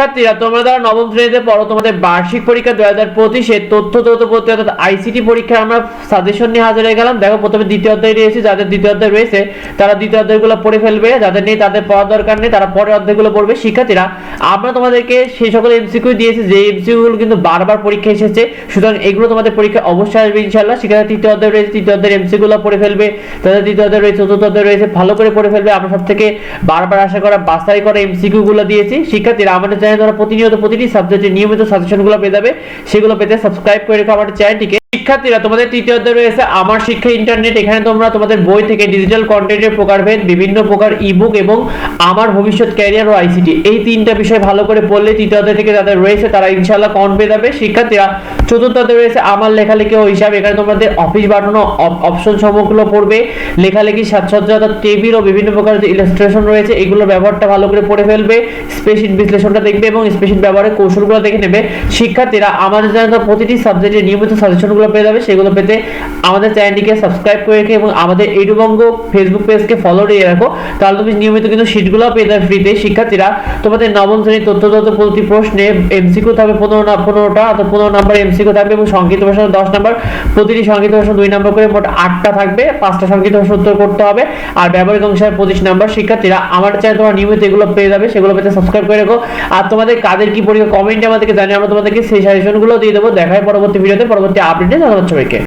শিক্ষার্থীরা, তোমরা যারা নবম শ্রেণীতে পড়ো, তোমাদের বার্ষিক পরীক্ষা দুই হাজার পঁচিশে তথ্য তথ্য পদ্ধতি অর্থাৎ আইসিটি পরীক্ষার আমরা সাজেশন নিয়ে হাজির হয়ে গেলাম। দেখো, প্রথমে দ্বিতীয় অধ্যায় রয়েছে যাদের দ্বিতীয় অধ্যায় রয়েছে, তারা দ্বিতীয় অধ্যায়গুলো পড়ে ফেলবে, যাদের নেই তাদের পড়ার দরকার নেই, তারা পরের অধ্যায়গুলো পড়বে। শিক্ষার্থীরা, আমরা তোমাদেরকে সেই সকল এমসিকিউ দিয়েছি, যে এমসিকিউ গুলো কিন্তু বারবার পরীক্ষা এসেছে। সুতরাং এগুলো তোমাদের পরীক্ষা অবশ্যই আসবে ইনশাল্লাহ শিক্ষার্থী তৃতীয় অধ্যায় রয়েছে, তৃতীয় অধ্যায়ের এমসিকিউ গুলো পড়ে ফেলবে। তাদের তৃতীয় অধ্যায় রয়েছে, চতুর্থ অধ্যায় রয়েছে, ভালো করে পড়ে ফেলবে। আমরা সব থেকে বারবার আশা করা, বাছাই করা এমসিকিউ গুলো দিয়েছি। শিক্ষার্থীরা, আমাদের চ্যানেল তারা প্রতিনিয়ত প্রতিটি সাবজেক্টের নিয়মিত সাজেশনগুলো পেয়ে যাবে, সেগুলো পেতে সাবস্ক্রাইব করে রেখো আমাদের চ্যানেলটিকে শিক্ষার্থীরা, তোমাদের তৃতীয় অধ্যায় রয়েছে আমার শিক্ষা ইন্টারনেট এখানে তোমরা তোমাদের বই থেকে ডিজিটাল কন্টেন্টের প্রকারভেদ বিভিন্ন প্রকার ইবুক এবং আমার ভবিষ্যৎ ক্যারিয়ার ও আইসিটি এই তিনটা বিষয় ভালো করে পড়লে তৃতীয় অধ্যায় থেকে যাদের রয়েছে তারা ইনশাআল্লাহ কন পেয়ে যাবে। শিক্ষার্থীরা, চতুর্থ অধ্যায় রয়েছে আমার লেখালেখি ও হিসাব। এখানে তোমাদের অফিস বানানো অপশন সমূহগুলো পড়বে। লেখালেখি সাজসজ্জা টেবিল ও বিভিন্ন প্রকার যে ইলাস্ট্রেশন রয়েছে এগুলোর ব্যবহারটা ভালো করে পড়ে ফেলবে। স্পেশিক বিশ্লেষণটা দেখবে এবং স্পেশিক ব্যবহারের কৌশলগুলো দেখে নেবে। শিক্ষার্থীরা, আমাদের চ্যানেল প্রতিটি সাবজেক্টের নিয়মিত সাজেশনগুলো পেয়ে যাবে সেগুলো পেতে আমাদের চ্যানেলটিকে সাবস্ক্রাইব করে রেখে এবং আমাদের এইডুবঙ্গ ফেসবুক পেজকে ফলো দিয়ে রাখো, তাহলে তুমি নিয়মিত কিন্তু শিটগুলো পেয়ে যাবে ফ্রিতে শিক্ষার্থীরা, তোমাদের নবম শ্রেণির তথ্য তথ্য প্রতি প্রশ্নে এমসিকিউ থাকবে পনেরো পনেরোটা অর্থাৎ পনেরো নাম্বার এমসিকিউ থাকবে এবং সংক্ষিপ্ত ভাষা দশ নাম্বার প্রতিটি সংক্ষিপ্ত ভাষা দুই নাম্বার করে মোট আটটা থাকবে। পাঁচটা সংক্ষিপ্ত ভাষা উত্তর করতে হবে। আর ব্যবহারিক অংশের পঁচিশ নাম্বার শিক্ষার্থীরা, আমার চ্যানেল তোমরা নিয়মিত এগুলো পেয়ে যাবে, সেগুলো পেতে সাবস্ক্রাইব করে রাখো। আর তোমাদের কাদের কি পরীক্ষা কমেন্টে আমাদেরকে জানিয়ে আমরা তোমাদেরকে সেই সাজেশনগুলো দিয়ে দেবো। দেখায় পরবর্তী ভিডিওতে পরবর্তী আপডেটে ধন্যবাদ সবাইকে।